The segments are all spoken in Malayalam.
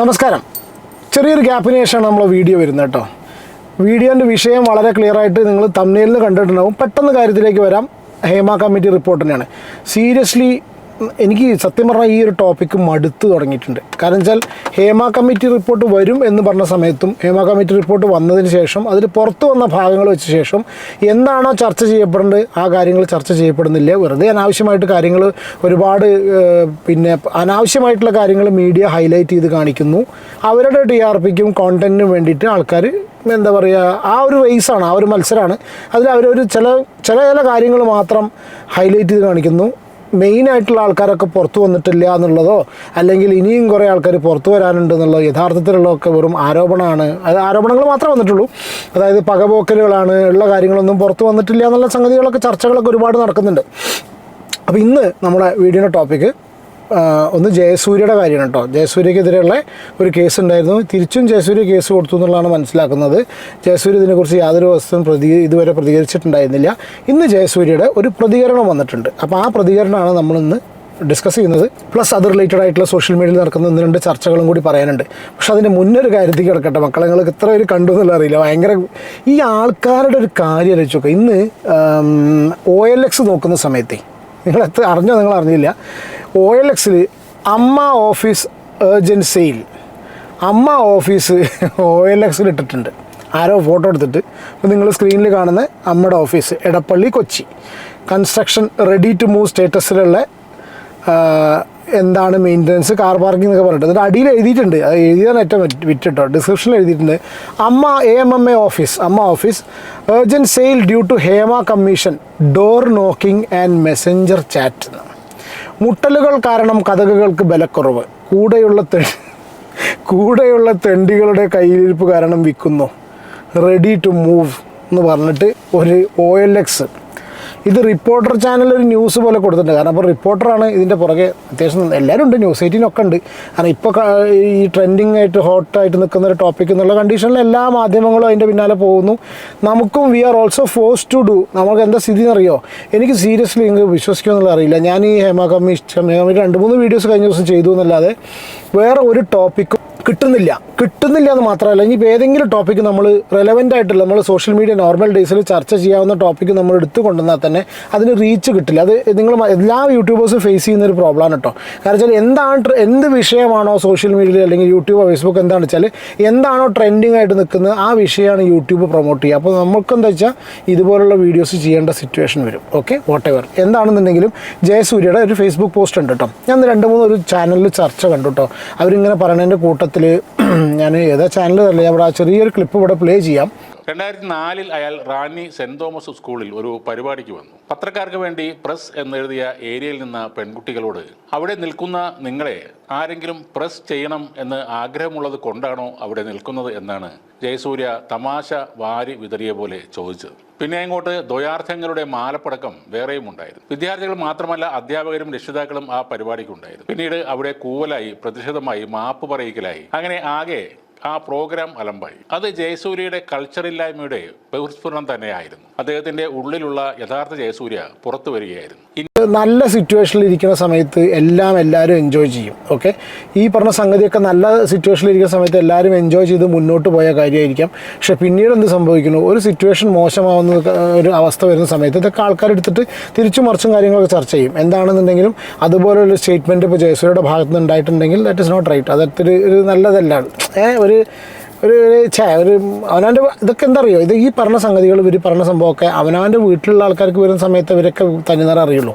നമസ്കാരം. ചെറിയൊരു ഗ്യാപ്പിന് ശേഷമാണ് നമ്മൾ വീഡിയോ വരുന്നത് കേട്ടോ. വീഡിയോന്റെ വിഷയം വളരെ ക്ലിയർ ആയിട്ട് നിങ്ങൾ തമ്മിലിൽ കണ്ടിട്ടുണ്ടാവും. പെട്ടെന്ന് കാര്യത്തിലേക്ക് വരാം. ഹേമ കമ്മിറ്റി റിപ്പോർട്ട് തന്നെയാണ്. സീരിയസ്ലി എനിക്ക് സത്യം പറഞ്ഞാൽ ഈ ഒരു ടോപ്പിക്ക് മടുത്ത് തുടങ്ങിയിട്ടുണ്ട്. കാരണം വെച്ചാൽ ഹേമ കമ്മിറ്റി റിപ്പോർട്ട് വരും എന്ന് പറഞ്ഞ സമയത്തും ഹേമ കമ്മിറ്റി റിപ്പോർട്ട് വന്നതിന് ശേഷം അതിൽ പുറത്തു വന്ന ഭാഗങ്ങൾ വെച്ച ശേഷം എന്താണോ ചർച്ച ചെയ്യപ്പെടേണ്ടത് ആ കാര്യങ്ങൾ ചർച്ച ചെയ്യപ്പെടുന്നില്ല. വെറുതെ അനാവശ്യമായിട്ട് കാര്യങ്ങൾ ഒരുപാട് പിന്നെ അനാവശ്യമായിട്ടുള്ള കാര്യങ്ങൾ മീഡിയ ഹൈലൈറ്റ് ചെയ്ത് കാണിക്കുന്നു. അവരുടെ ടി ആർ പിക്കും കോണ്ടന്റിനും വേണ്ടിയിട്ട് ആൾക്കാർ എന്താ പറയുക ആ ഒരു റേസാണ് ആ ഒരു മത്സരമാണ് അതിൽ അവരൊരു ചില ചില ചില കാര്യങ്ങൾ മാത്രം ഹൈലൈറ്റ് ചെയ്ത് കാണിക്കുന്നു. മെയിനായിട്ടുള്ള ആൾക്കാരൊക്കെ പുറത്തു വന്നിട്ടില്ല എന്നുള്ളതോ അല്ലെങ്കിൽ ഇനിയും കുറേ ആൾക്കാർ പുറത്തു വരാനുണ്ട് എന്നുള്ളത് യഥാർത്ഥത്തിലുള്ളതൊക്കെ വെറും ആരോപണമാണ്. അത് ആരോപണങ്ങൾ മാത്രമേ വന്നിട്ടുള്ളൂ. അതായത് പകപോക്കലുകളാണ് ഉള്ള കാര്യങ്ങളൊന്നും പുറത്തു വന്നിട്ടില്ല എന്നുള്ള സംഗതികളൊക്കെ ചർച്ചകളൊക്കെ ഒരുപാട് നടക്കുന്നുണ്ട്. അപ്പോൾ ഇന്ന് നമ്മുടെ വീഡിയോയുടെ ടോപ്പിക്ക് ഒന്ന് ജയസൂര്യയുടെ കാര്യമാണ് കേട്ടോ. ജയസൂര്യക്കെതിരെയുള്ള ഒരു കേസ് ഉണ്ടായിരുന്നു. തിരിച്ചും ജയസൂര്യ കേസ് കൊടുത്തു എന്നുള്ളതാണ് മനസ്സിലാക്കുന്നത്. ജയസൂര്യ ഇതിനെക്കുറിച്ച് യാതൊരു വസ്തുവും പ്രതി ഇതുവരെ പ്രതികരിച്ചിട്ടുണ്ടായിരുന്നില്ല. ഇന്ന് ജയസൂര്യയുടെ ഒരു പ്രതികരണം വന്നിട്ടുണ്ട്. അപ്പോൾ ആ പ്രതികരണമാണ് നമ്മളിന്ന് ഡിസ്കസ് ചെയ്യുന്നത്. പ്ലസ് അത് റിലേറ്റഡ് ആയിട്ടുള്ള സോഷ്യൽ മീഡിയയിൽ നടക്കുന്ന ഒന്ന് രണ്ട് ചർച്ചകളും കൂടി പറയാനുണ്ട്. പക്ഷെ അതിന്റെ മുന്നൊരു കാര്യത്തിൽ കിടക്കട്ടെ. മക്കളെ നിങ്ങൾക്ക് ഇത്ര പേര് കണ്ടു എന്നുള്ള അറിയില്ല. ഭയങ്കര ഈ ആൾക്കാരുടെ ഒരു കാര്യം ആലോചിച്ച് നോക്കുക ഇന്ന് ഒ എൽ എക്സ് നോക്കുന്ന സമയത്തേ നിങ്ങൾ എത്ര അറിഞ്ഞോ നിങ്ങൾ അറിഞ്ഞില്ല ഒ എൽ എക്സിൽ AMMA office urgent sale AMMA office O L എക്സിൽ ഇട്ടിട്ടുണ്ട്. ആരോ ഫോട്ടോ എടുത്തിട്ട്. അപ്പോൾ നിങ്ങൾ സ്ക്രീനിൽ കാണുന്ന അമ്മയുടെ office Edappally Kochi. Construction ready to move സ്റ്റേറ്റസിലുള്ള എന്താണ് മെയിന്റനൻസ് കാർ പാർക്കിംഗ് എന്നൊക്കെ പറഞ്ഞിട്ട്. എന്നിട്ട് അടിയിൽ എഴുതിയിട്ടുണ്ട്. അത് എഴുതിയാണ് ഏറ്റവും വിറ്റിട്ടോ. ഡിസ്ക്രിപ്ഷനിൽ എഴുതിയിട്ടുണ്ട്. AMMA A M M A office AMMA office urgent sale due to Hema commission door knocking and messenger chat മുട്ടലുകൾ കാരണം കഥകുകൾക്ക് ബലക്കുറവ്. കൂടെയുള്ള തെ കൂടെയുള്ള തെണ്ടികളുടെ കയ്യിലിരിപ്പ് കാരണം വിൽക്കുന്നു. റെഡി ടു മൂവ് എന്ന് പറഞ്ഞിട്ട് ഒരു ഒ എൽ എക്സ് ഇത് റിപ്പോർട്ടർ ചാനൽ ഒരു ന്യൂസ് പോലെ കൊടുത്തിട്ടുണ്ട്. കാരണം അപ്പോൾ റിപ്പോർട്ടറാണ് ഇതിന്റെ പുറകെ അത്യാവശ്യം എല്ലാവരും ഉണ്ട്. ന്യൂസ് എയ്റ്റീനൊക്കെ ഉണ്ട്. കാരണം ഇപ്പോൾ ഈ ട്രെൻഡിങ് ആയിട്ട് ഹോട്ടായിട്ട് നിൽക്കുന്ന ഒരു ടോപ്പിക് എന്നുള്ള കണ്ടീഷനിൽ എല്ലാ മാധ്യമങ്ങളും അതിന്റെ പിന്നാലെ പോകുന്നു. നമുക്കും we are also force to do നമുക്ക് എന്താ സ്ഥിതി എന്നറിയോ? എനിക്ക് സീരിയസ്ലി നിങ്ങൾക്ക് വിശ്വസിക്കുമെന്നുള്ള അറിയില്ല. ഞാൻ ഈ ഹേമ കമ്മീഷൻ രണ്ട് മൂന്ന് വീഡിയോസ് കഴിഞ്ഞ ദിവസം ചെയ്തു എന്നല്ലാതെ വേറെ ഒരു ടോപ്പിക്കും കിട്ടുന്നില്ല. കിട്ടുന്നില്ല എന്ന് മാത്രമല്ല ഇനിയിപ്പോൾ ഏതെങ്കിലും ടോപ്പിക്ക് നമ്മൾ റെലവന്റ് ആയിട്ടുള്ള നമ്മൾ സോഷ്യൽ മീഡിയ നോർമൽ ഡേയ്സിൽ ചർച്ച ചെയ്യാവുന്ന ടോപ്പിക്ക് നമ്മൾ എടുത്തു കൊണ്ടുവന്നാൽ തന്നെ അതിന് റീച്ച് കിട്ടില്ല. അത് നിങ്ങൾ എല്ലാ യൂട്യൂബേഴ്സും ഫേസ് ചെയ്യുന്ന ഒരു പ്രോബ്ലമാണ് കേട്ടോ കാരണം വെച്ചാൽ എന്താണ് എന്ത് വിഷയമാണോ സോഷ്യൽ മീഡിയയിൽ അല്ലെങ്കിൽ യൂട്യൂബ് ഫേസ്ബുക്ക് എന്താണെന്ന് വെച്ചാൽ എന്താണോ ട്രെൻഡിങ് ആയിട്ട് നിൽക്കുന്നത് ആ വിഷയമാണ് യൂട്യൂബ് പ്രൊമോട്ട് ചെയ്യുക. അപ്പോൾ നമുക്കെന്താ വെച്ചാൽ ഇതുപോലുള്ള വീഡിയോസ് ചെയ്യേണ്ട സിറ്റുവേഷൻ വരും. ഓക്കെ വാട്ട് എവർ എന്താണെന്നുണ്ടെങ്കിലും ജയസൂര്യയുടെ ഒരു ഫേസ്ബുക്ക് പോസ്റ്റ് ഉണ്ട് കേട്ടോ ഞാൻ രണ്ട് മൂന്ന് ഒരു ചാനലിൽ ചർച്ച കണ്ടു കേട്ടോ അവരിങ്ങനെ പറയണതിന്റെ കൂട്ടത്തിൽ ഞാൻ ഏതാ ഞാൻ ഇവിടെ ചെറിയൊരു ക്ലിപ്പ് ഇവിടെ പ്ലേ ചെയ്യാം. രണ്ടായിരത്തി നാലിൽ അയാൾ റാന്നി സെന്റ് തോമസ് സ്കൂളിൽ ഒരു പരിപാടിക്ക് വന്നു. പത്രക്കാർക്ക് വേണ്ടി പ്രസ് എന്നെഴുതിയ ഏരിയയിൽ നിന്ന പെൺകുട്ടികളോട് അവിടെ നിൽക്കുന്ന നിങ്ങളെ ആരെങ്കിലും പ്രസ് ചെയ്യണം എന്ന് ആഗ്രഹമുള്ളത് കൊണ്ടാണോ അവിടെ നിൽക്കുന്നത്? എന്നാണ് ജയസൂര്യ തമാശ വാരി വിതറിയ പോലെ ചോദിച്ചത്. പിന്നെ ഇങ്ങോട്ട് ദ്വയാർത്ഥങ്ങളുടെ മാലപ്പടക്കം വേറെയും ഉണ്ടായിരുന്നു. വിദ്യാർത്ഥികൾ മാത്രമല്ല അധ്യാപകരും രക്ഷിതാക്കളും ആ പരിപാടിക്കുണ്ടായിരുന്നു പിന്നീട് അവിടെ കൂവലായി പ്രതിഷേധമായി മാപ്പ് പറയിക്കലായി. അങ്ങനെ ആകെ ആ പ്രോഗ്രാം അലമ്പായി. അത് ജയസൂര്യയുടെ കൾച്ചറില്ലായ്മയുടെ ബഹിസ്ഫുരണം തന്നെയായിരുന്നു. അദ്ദേഹത്തിന്റെ ഉള്ളിലുള്ള യഥാർത്ഥ ജയസൂര്യ പുറത്തു വരികയായിരുന്നു. നല്ല സിറ്റുവേഷനിൽ ഇരിക്കുന്ന സമയത്ത് എല്ലാം എല്ലാവരും എൻജോയ് ചെയ്യും ഓക്കെ ഈ പറഞ്ഞ സംഗതിയൊക്കെ നല്ല സിറ്റുവേഷനിൽ ഇരിക്കുന്ന സമയത്ത് എല്ലാവരും എൻജോയ് ചെയ്ത് മുന്നോട്ട് പോയ കാര്യമായിരിക്കാം. പക്ഷെ പിന്നീട് എന്ത് സംഭവിക്കുന്നു? ഒരു സിറ്റുവേഷൻ മോശമാവുന്ന ഒരു അവസ്ഥ വരുന്ന സമയത്ത് ഇതൊക്കെ ആൾക്കാർ എടുത്തിട്ട് തിരിച്ചു മറിച്ചും കാര്യങ്ങളൊക്കെ ചർച്ച ചെയ്യും. എന്താണെന്നുണ്ടെങ്കിലും അതുപോലൊരു സ്റ്റേറ്റ്മെന്റ് ഇപ്പോൾ ജയസൂര്യയുടെ ഭാഗത്ത് നിന്ന് ഉണ്ടായിട്ടുണ്ടെങ്കിൽ ദാറ്റ് ഇസ് നോട്ട് റൈറ്റ് അതൊരു ഒരു നല്ലതല്ലാണ് ഒരു ഒരു ഛേ ഒരു അവനവന്റെ ഇതൊക്കെ എന്താ അറിയോ ഇത് ഈ പറഞ്ഞ സംഗതികൾ ഇവർ പറഞ്ഞ സംഭവമൊക്കെ അവനവന്റെ വീട്ടിലുള്ള ആൾക്കാർക്ക് വരുന്ന സമയത്ത് ഇവരൊക്കെ തനിനിറ അറിയുള്ളൂ.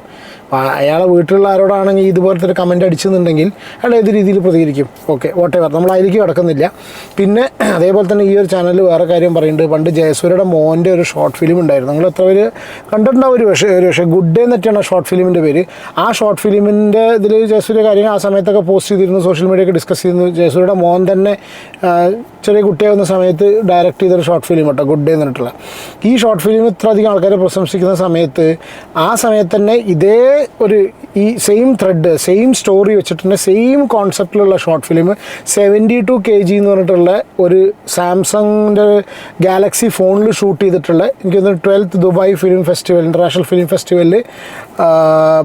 അയാളെ വീട്ടിലുള്ള ആരോടാണെങ്കിൽ ഇതുപോലത്തെ ഒരു കമന്റ് അടിച്ചെന്നുണ്ടെങ്കിൽ അയാൾ ഏത് രീതിയിൽ പ്രതികരിക്കും? ഓക്കെ വോട്ട് എവർ നമ്മൾ അതിലേക്ക് കിടക്കുന്നില്ല പിന്നെ അതേപോലെ തന്നെ ഈ ഒരു ചാനലിൽ വേറെ കാര്യം പറയുന്നുണ്ട്. പണ്ട് ജയസൂര്യയുടെ മോന്റെ ഒരു ഷോർട്ട് ഫിലിം ഉണ്ടായിരുന്നു. നിങ്ങൾ എത്ര പേര് കണ്ടിട്ടുണ്ടാവും? ഒരു പക്ഷേ ഒരു പക്ഷേ ഗുഡ് ഡേ എന്നൊക്കെയാണ് ഷോർട്ട് ഫിലിമിന്റെ പേര്. ആ ഷോർട്ട് ഫിലിമിന്റെ ഇതിൽ ജയസൂര്യ കാര്യങ്ങൾ ആ സമയത്തൊക്കെ പോസ്റ്റ് ചെയ്തിരുന്നു. സോഷ്യൽ മീഡിയ ഒക്കെ ഡിസ്കസ് ചെയ്തിരുന്നു. ജയസൂര്യയുടെ മോൻ തന്നെ ചെറിയ ചെറിയ കുട്ടിയാകുന്ന സമയത്ത് ഡയറക്റ്റ് ചെയ്തൊരു ഷോർട്ട് ഫിലിം കേട്ടോ ഗുഡ് ഡേ എന്ന് പറഞ്ഞിട്ടുള്ള ഈ ഷോർട്ട് ഫിലിം ഇത്ര അധികം ആൾക്കാരെ പ്രശംസിക്കുന്ന സമയത്ത് ആ സമയത്ത് തന്നെ ഇതേ ഒരു ഈ സെയിം ത്രെഡ് സെയിം സ്റ്റോറി വെച്ചിട്ട് തന്നെ same കോൺസെപ്റ്റിലുള്ള short film seventy two K G എന്ന് പറഞ്ഞിട്ടുള്ള ഒരു സാംസങ്ങിന്റെ ഗാലക്സി ഫോണിൽ ഷൂട്ട് ചെയ്തിട്ടുള്ള എനിക്ക് തോന്നുന്നു twelfth Dubai film festival international film ഫെസ്റ്റിവലിൽ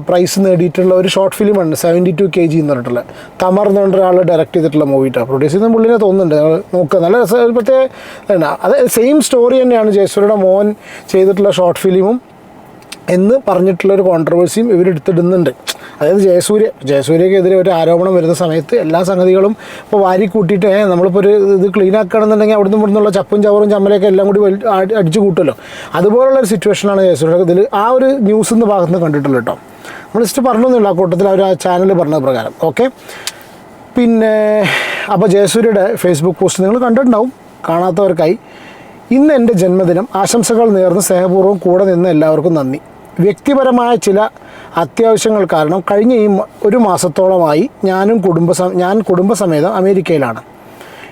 പ്രൈസ് നേടിയിട്ടുള്ള ഒരു ഷോർട്ട് ഫിലിമാണ് സെവന്റി ടു കെ ജി എന്ന് പറഞ്ഞിട്ടുള്ള തമർ എന്ന് പറഞ്ഞ ഒരാൾ ഡയറക്റ്റ് ചെയ്തിട്ടുള്ള മൂവിയിട്ടാണ് പ്രൊഡ്യൂസ് ചെയ്യുന്ന പുള്ളിനെ തോന്നുന്നുണ്ട് ഞങ്ങൾ നോക്കുക നല്ല രസം പ്രത്യേക. അത് സെയിം സ്റ്റോറി തന്നെയാണ് ജയസൂര്യയുടെ മോൻ ചെയ്തിട്ടുള്ള ഷോർട്ട് ഫിലിമും എന്ന് പറഞ്ഞിട്ടുള്ളൊരു കോൺട്രവേഴ്സിയും ഇവരെടുത്തിടുന്നുണ്ട് അതായത് ജയസൂര്യ ജയസൂര്യക്കെതിരെ ഒരു ആരോപണം വരുന്ന സമയത്ത് എല്ലാ സംഗതികളും ഇപ്പോൾ വാരി കൂട്ടിയിട്ട് നമ്മളിപ്പോൾ ഒരു ഇത് ക്ലീൻ ആക്കുകയാണെന്നുണ്ടെങ്കിൽ അവിടുന്ന് ഇവിടുന്നുള്ള ചപ്പും ചവറും ചമ്മലയൊക്കെ എല്ലാം കൂടി അടിച്ചു കൂട്ടുമല്ലോ. അതുപോലുള്ള ഒരു സിറ്റുവേഷനാണ് ജയസൂര്യ ഇതിൽ ആ ഒരു ന്യൂസ് എന്ന ഭാഗത്ത് നിന്ന് കണ്ടിട്ടുള്ളൂ കേട്ടോ. നമ്മൾ ജസ്റ്റ് പറഞ്ഞൊന്നുമില്ല ആ കൂട്ടത്തിൽ അവർ ആ ചാനൽ പറഞ്ഞ പ്രകാരം. ഓക്കെ പിന്നെ അപ്പോൾ ജയസൂര്യയുടെ ഫേസ്ബുക്ക് പോസ്റ്റ് നിങ്ങൾ കണ്ടിട്ടുണ്ടാവും കാണാത്തവർക്കായി. ഇന്ന് എന്റെ ജന്മദിനം ആശംസകൾ നേർന്ന് സ്നേഹപൂർവം കൂടെ നിന്ന് എല്ലാവർക്കും നന്ദി. വ്യക്തിപരമായ ചില അത്യാവശ്യങ്ങൾ കാരണം കഴിഞ്ഞ ഈ ഒരു മാസത്തോളമായി ഞാനും കുടുംബ ഞാൻ കുടുംബസമേതം അമേരിക്കയിലാണ്.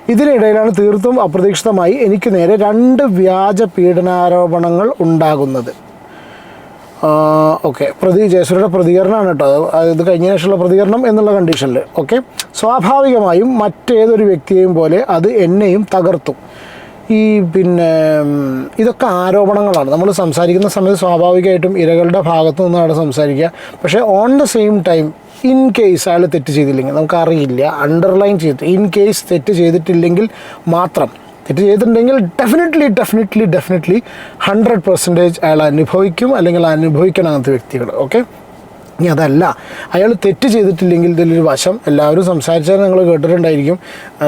ഇതിനിടയിലാണ് തീർത്തും അപ്രതീക്ഷിതമായി എനിക്ക് നേരെ രണ്ട് വ്യാജ പീഡനാരോപണങ്ങൾ ഉണ്ടാകുന്നത്. ഓക്കെ. പ്രതി ജയസൂര്യയുടെ പ്രതികരണമാണ് കേട്ടോ. ഇത് കഴിഞ്ഞ ശേഷമുള്ള പ്രതികരണം എന്നുള്ള കണ്ടീഷനിൽ ഓക്കെ. സ്വാഭാവികമായും മറ്റേതൊരു വ്യക്തിയെയും പോലെ അത് എന്നെയും തകർത്തു. ഈ പിന്നെ ഇതൊക്കെ ആരോപണങ്ങളാണ്. നമ്മൾ സംസാരിക്കുന്ന സമയത്ത് സ്വാഭാവികമായിട്ടും ഇരകളുടെ ഭാഗത്തു നിന്നാണ് സംസാരിക്കുക. പക്ഷേ on the same time in case അയാൾ തെറ്റ് ചെയ്തില്ലെങ്കിൽ നമുക്കറിയില്ല അണ്ടർലൈൻ ചെയ്തിട്ട് ഇൻ കേസ് തെറ്റ് ചെയ്തിട്ടില്ലെങ്കിൽ മാത്രം തെറ്റ് ചെയ്തിട്ടുണ്ടെങ്കിൽ definitely definitely definitely hundred percentage അയാൾ അനുഭവിക്കും അല്ലെങ്കിൽ അനുഭവിക്കണം അങ്ങനത്തെ വ്യക്തികൾ ഓക്കെ ഇനി അതല്ല. അയാൾ തെറ്റ് ചെയ്തിട്ടില്ലെങ്കിൽ ഇതിലൊരു വശം. എല്ലാവരും സംസാരിച്ചാൽ നിങ്ങൾ കേട്ടിട്ടുണ്ടായിരിക്കും.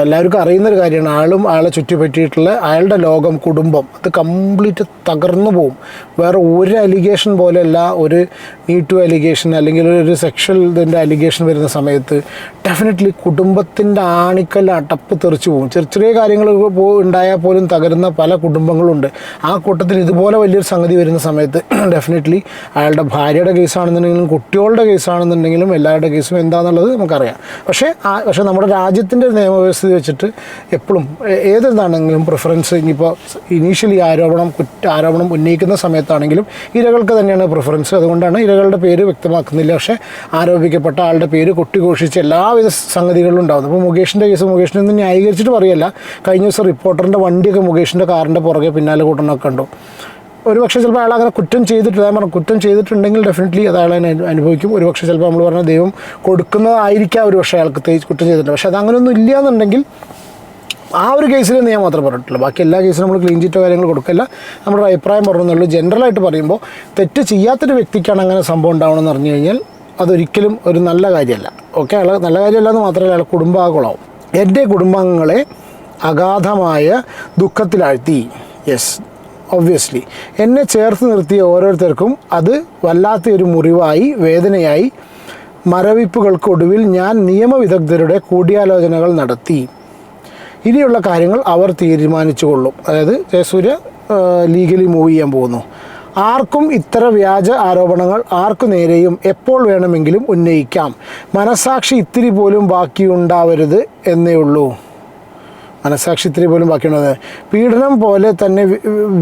എല്ലാവർക്കും അറിയുന്നൊരു കാര്യമാണ്. ആളും അയാളെ ചുറ്റിപ്പറ്റിയിട്ടുള്ള അയാളുടെ ലോകം കുടുംബം അത് കംപ്ലീറ്റ് തകർന്നു പോകും വേറെ ഒരു അലിഗേഷൻ പോലെയല്ല ഒരു നീ ടു അലിഗേഷൻ അല്ലെങ്കിൽ ഒരു സെക്ഷൽ ഇതിന്റെ അലിഗേഷൻ വരുന്ന സമയത്ത് ഡെഫിനറ്റ്ലി കുടുംബത്തിന്റെ ആണിക്കൽ അടപ്പ് തെറിച്ചു പോകും ചെറിയ ചെറിയ കാര്യങ്ങൾ ഉണ്ടായാൽ പോലും തകരുന്ന പല കുടുംബങ്ങളുണ്ട്. ആ കൂട്ടത്തിൽ ഇതുപോലെ വലിയൊരു സംഗതി വരുന്ന സമയത്ത് ഡെഫിനറ്റ്ലി അയാളുടെ ഭാര്യയുടെ കേസാണെന്നുണ്ടെങ്കിലും കുട്ടികളുടെ കേസാണെന്നുണ്ടെങ്കിലും എല്ലാവരുടെ കേസും എന്താണെന്നുള്ളത് നമുക്കറിയാം. പക്ഷേ ആ പക്ഷേ നമ്മുടെ രാജ്യത്തിന്റെ നിയമവ്യവസ്ഥ വെച്ചിട്ട് എപ്പോഴും ഏതെന്താണെങ്കിലും പ്രിഫറൻസ് ഇനിയിപ്പോൾ ഇനീഷ്യലി ആരോപണം കുറ്റ ആരോപണം ഉന്നയിക്കുന്ന സമയത്താണെങ്കിലും ഇരകൾക്ക് തന്നെയാണ് പ്രിഫറൻസ് അതുകൊണ്ടാണ് ഇരകളുടെ പേര് വ്യക്തമാക്കുന്നില്ല. പക്ഷേ ആരോപിക്കപ്പെട്ട ആളുടെ പേര് കൊട്ടിഘോഷിച്ച് എല്ലാവിധ സംഗതികളിലും ഉണ്ടാകുന്നു. അപ്പോൾ മുകേഷിന്റെ കേസ് മുകേഷിനെ ഒന്നും ന്യായീകരിച്ചിട്ട് പറയല്ല. കഴിഞ്ഞ ദിവസം റിപ്പോർട്ടറിന്റെ വണ്ടിയൊക്കെ മുകേഷിന്റെ കാറിന്റെ പുറകെ പിന്നാലെ കൂട്ടണമൊക്കെ കണ്ടു. ഒരു പക്ഷേ ചിലപ്പോൾ അയാൾ അങ്ങനെ കുറ്റം ചെയ്തിട്ടില്ല. ഞാൻ പറഞ്ഞു കുറ്റം ചെയ്തിട്ടുണ്ടെങ്കിൽ ഡെഫിനറ്റ്ലി അത് അയാൾ അനുഭവിക്കും. ഒരു പക്ഷേ ചിലപ്പോൾ നമ്മൾ പറഞ്ഞ ദൈവം കൊടുക്കുന്നതായിരിക്കാം ഒരു പക്ഷേ അയാൾക്ക് കുറ്റം ചെയ്തിട്ടുണ്ട് പക്ഷേ അതങ്ങനെയൊന്നും ഇല്ല എന്നുണ്ടെങ്കിൽ ആ ഒരു കേസിൽ ഞാൻ മാത്രമേ പറഞ്ഞിട്ടുള്ളൂ. ബാക്കി എല്ലാ കേസിലും നമ്മൾ ക്ലീൻ ചിറ്റോ കാര്യങ്ങൾ കൊടുക്കില്ല. നമ്മുടെ അഭിപ്രായം പറഞ്ഞെന്നുള്ളൂ. ജനറലായിട്ട് പറയുമ്പോൾ തെറ്റ് ചെയ്യാത്തൊരു വ്യക്തിക്കാണ് അങ്ങനെ സംഭവം ഉണ്ടാവണമെന്ന് പറഞ്ഞു കഴിഞ്ഞാൽ അതൊരിക്കലും ഒരു നല്ല കാര്യമല്ല. ഓക്കെ അയാൾ നല്ല കാര്യമല്ല എന്ന് മാത്രമല്ല അയാൾ കുടുംബാകുളമാവും എന്റെ കുടുംബാംഗങ്ങളെ അഗാധമായ ദുഃഖത്തിലാഴ്ത്തി. യെസ് ഒബ്വിയസ്ലി എന്നെ ചേർത്ത് നിർത്തിയ ഓരോരുത്തർക്കും അത് വല്ലാത്തൊരു മുറിവായി വേദനയായി. മരവിപ്പുകൾക്കൊടുവിൽ ഞാൻ നിയമവിദഗ്ധരുടെ കൂടിയാലോചനകൾ നടത്തി. ഇനിയുള്ള കാര്യങ്ങൾ അവർ തീരുമാനിച്ചുകൊള്ളും. അതായത് ജയസൂര്യ ലീഗലി മൂവ് ചെയ്യാൻ പോകുന്നു. ആർക്കും ഇത്തര വ്യാജ ആരോപണങ്ങൾ ആർക്കു നേരെയും എപ്പോൾ വേണമെങ്കിലും ഉന്നയിക്കാം. മനസാക്ഷി ഇത്തിരി പോലും ബാക്കിയുണ്ടാവരുത് എന്നേ ഉള്ളൂ. മനസാക്ഷി ഇത്തിരി പോലും ബാക്കിയുള്ളത്. പീഡനം പോലെ തന്നെ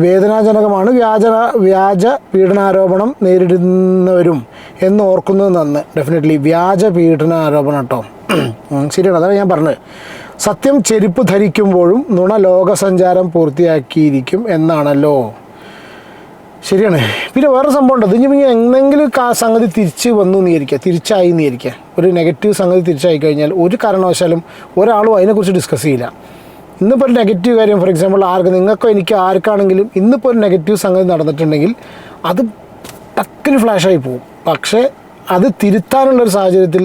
വേദനാജനകമാണ് വ്യാജ വ്യാജ പീഡനാരോപണം നേരിടുന്നവരും എന്ന് ഓർക്കുന്നത് നന്ന്. ഡെഫിനറ്റ്ലി വ്യാജ പീഡനാരോപണം കേട്ടോ. ശരിയാണ്. അതാണ് ഞാൻ പറഞ്ഞത്. സത്യം ചെരുപ്പ് ധരിക്കുമ്പോഴും നുണ ലോകസഞ്ചാരം പൂർത്തിയാക്കിയിരിക്കും എന്നാണല്ലോ. ശരിയാണ്. പിന്നെ വേറെ സംഭവം ഉണ്ട്. ഇനി പിന്നെ എന്തെങ്കിലും ആ സംഗതി തിരിച്ച് വന്നു നീരിക്കുക തിരിച്ചായി നീരിക്കുക ഒരു നെഗറ്റീവ് സംഗതി തിരിച്ചായി കഴിഞ്ഞാൽ ഒരു കാരണവശാലും ഒരാളും അതിനെക്കുറിച്ച് ഡിസ്കസ് ചെയ്യില്ല. ഇന്നിപ്പോൾ ഒരു നെഗറ്റീവ് കാര്യം ഫോർ എക്സാമ്പിൾ ആർക്ക് നിങ്ങൾക്കോ എനിക്ക് ആർക്കാണെങ്കിലും ഇന്നിപ്പോൾ ഒരു നെഗറ്റീവ് സംഗതി നടന്നിട്ടുണ്ടെങ്കിൽ അത് ടക്കിന് ഫ്ലാഷായി പോകും. പക്ഷേ അത് തിരുത്താനുള്ളൊരു സാഹചര്യത്തിൽ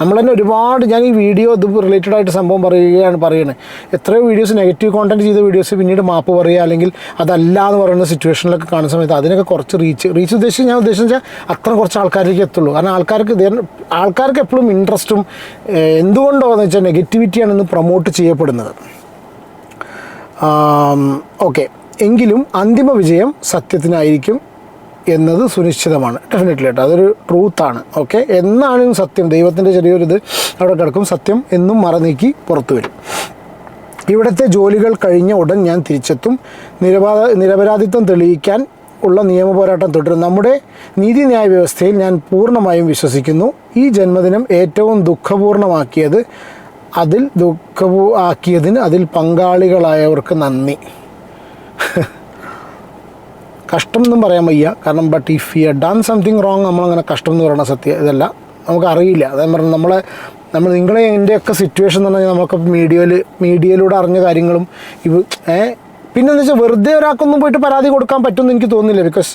നമ്മൾ തന്നെ ഒരുപാട് ഞാൻ ഈ വീഡിയോ ഇത് റിലേറ്റഡ് ആയിട്ട് സംഭവം പറയുകയാണ് പറയുന്നത് എത്രയോ വീഡിയോസ് നെഗറ്റീവ് കോണ്ടന്റ് ചെയ്ത വീഡിയോസ് പിന്നീട് മാപ്പ് പറയുക അല്ലെങ്കിൽ അതല്ല എന്ന് പറയുന്ന സിറ്റുവേഷനിലൊക്കെ കാണുന്ന സമയത്ത് അതിനൊക്കെ കുറച്ച് റീച്ച് റീച്ച് ഉദ്ദേശിച്ച് ഞാൻ ഉദ്ദേശിച്ചാൽ അത്ര കുറച്ച് ആൾക്കാരിലേക്ക് എത്തുള്ളൂ. കാരണം ആൾക്കാർക്ക് ആൾക്കാർക്ക് എപ്പോഴും ഇൻട്രസ്റ്റും എന്തുകൊണ്ടോ എന്ന് വെച്ചാൽ നെഗറ്റിവിറ്റിയാണ് ഇന്ന് പ്രൊമോട്ട് ചെയ്യപ്പെടുന്നത്. ഓക്കെ. എങ്കിലും അന്തിമ വിജയം സത്യത്തിനായിരിക്കും എന്നത് സുനിശ്ചിതമാണ്. ഡെഫിനറ്റ്ലി കേട്ടോ. അതൊരു ട്രൂത്താണ് ഓക്കെ? എന്നാണ് സത്യം. ദൈവത്തിന്റെ ചെറിയൊരു ഇത് അവിടെ കിടക്കും. സത്യം എന്നും മറനീക്കി പുറത്തു വരും. ഇവിടുത്തെ ജോലികൾ കഴിഞ്ഞ ഉടൻ ഞാൻ തിരിച്ചെത്തും. നിരപാധ നിരപരാധിത്വം തെളിയിക്കാൻ ഉള്ള നിയമ പോരാട്ടം തുടരും. നമ്മുടെ നീതിന്യായ വ്യവസ്ഥയിൽ ഞാൻ പൂർണമായും വിശ്വസിക്കുന്നു. ഈ ജന്മദിനം ഏറ്റവും ദുഃഖപൂർണമാക്കിയത് അതിൽ ദുഃഖവും ആക്കിയതിന് അതിൽ പങ്കാളികളായവർക്ക് നന്ദി. കഷ്ടം എന്നും പറയാൻ വയ്യ. കാരണം but if you done something wrong നമ്മളങ്ങനെ കഷ്ടം എന്ന് പറയുന്ന സത്യം ഇതല്ല. നമുക്കറിയില്ല. അതായത് പറഞ്ഞാൽ നമ്മളെ നമ്മൾ നിങ്ങളെ എന്റെയൊക്കെ സിറ്റുവേഷൻ എന്ന് പറഞ്ഞാൽ നമുക്ക് മീഡിയയിൽ മീഡിയയിലൂടെ അറിഞ്ഞ കാര്യങ്ങളും ഇവ ഏ? പിന്നെ എന്ന് വെച്ചാൽ വെറുതെ ഒരാൾക്കൊന്നും പോയിട്ട് പരാതി കൊടുക്കാൻ പറ്റുമെന്ന് എനിക്ക് തോന്നുന്നില്ല. ബിക്കോസ്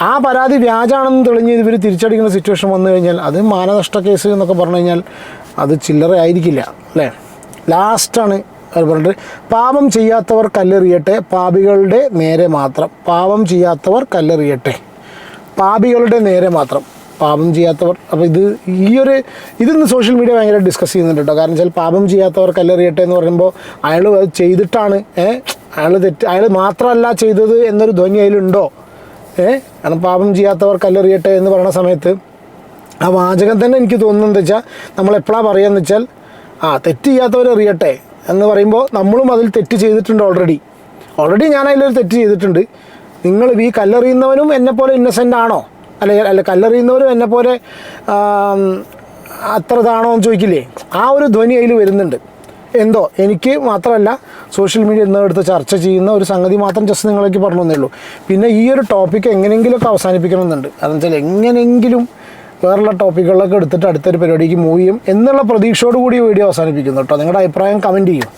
ആ പരാതി വ്യാജാണെന്ന് തെളിഞ്ഞ് ഇവർ തിരിച്ചടിക്കുന്ന സിറ്റുവേഷൻ വന്നു കഴിഞ്ഞാൽ അത് മാനനഷ്ട കേസ് എന്നൊക്കെ പറഞ്ഞു കഴിഞ്ഞാൽ അത് ചില്ലറ ആയിരിക്കില്ല അല്ലേ? ലാസ്റ്റാണ് പറഞ്ഞത് പാപം ചെയ്യാത്തവർ കല്ലെറിയട്ടെ പാപികളുടെ നേരെ മാത്രം. പാപം ചെയ്യാത്തവർ കല്ലെറിയട്ടെ. പാപികളുടെ നേരെ മാത്രം. പാപം ചെയ്യാത്തവർ അപ്പോൾ ഇത് ഈ ഒരു ഇതിന്ന് സോഷ്യൽ മീഡിയ ഭയങ്കര ഡിസ്കസ് ചെയ്യുന്നുണ്ട് കേട്ടോ. കാരണം വെച്ചാൽ പാപം ചെയ്യാത്തവർ കല്ലെറിയട്ടെ എന്ന് പറയുമ്പോൾ അയാൾ അത് ചെയ്തിട്ടാണ് ഏഹ് അയാൾ തെറ്റ് അയാൾ മാത്രമല്ല ചെയ്തത് എന്നൊരു ധ്വനി അതിലുണ്ടോ? ഏഹ് കാരണം പാപം ചെയ്യാത്തവർ കല്ലെറിയട്ടെ എന്ന് പറയുന്ന സമയത്ത് ആ വാചകം തന്നെ എനിക്ക് തോന്നുന്നത് എന്താ വെച്ചാൽ നമ്മൾ എപ്പോഴാണ് പറയുകയെന്ന് വെച്ചാൽ ആ തെറ്റ് ചെയ്യാത്തവർ അറിയട്ടെ എന്ന് പറയുമ്പോൾ നമ്മളും അതിൽ തെറ്റ് ചെയ്തിട്ടുണ്ട് ഓൾറെഡി ഓൾറെഡി ഞാൻ അതിലൊരു തെറ്റ് ചെയ്തിട്ടുണ്ട്. നിങ്ങൾ ഈ കല്ലെറിയുന്നവനും എന്നെപ്പോലെ ഇന്നസെന്റ് ആണോ? അല്ലെ അല്ല കല്ലെറിയുന്നവരും എന്നെപ്പോലെ അത്രതാണോ എന്ന് ചോദിക്കില്ലേ? ആ ഒരു ധ്വനി അതിൽ വരുന്നുണ്ട്. എന്തോ? എനിക്ക് മാത്രമല്ല സോഷ്യൽ മീഡിയ ഇന്നെടുത്ത് ചർച്ച ചെയ്യുന്ന ഒരു സംഗതി മാത്രം ജസ്റ്റ് നിങ്ങളേക്ക് പറഞ്ഞു തന്നേ ഉള്ളൂ. പിന്നെ ഈ ഒരു ടോപ്പിക്ക് എങ്ങനെയെങ്കിലുമൊക്കെ അവസാനിപ്പിക്കണമെന്നുണ്ട്. അതെന്ന് വെച്ചാൽ എങ്ങനെയെങ്കിലും വേറെയുള്ള ടോപ്പിക്കുകളൊക്കെ എടുത്തിട്ട് അടുത്തൊരു പരിപാടിക്ക് മൂവ് ചെയ്യും എന്നുള്ള പ്രതീക്ഷയോടുകൂടി വീഡിയോ അവസാനിപ്പിക്കുന്നു കേട്ടോ. നിങ്ങളുടെ അഭിപ്രായം കമന്റ് ചെയ്യും.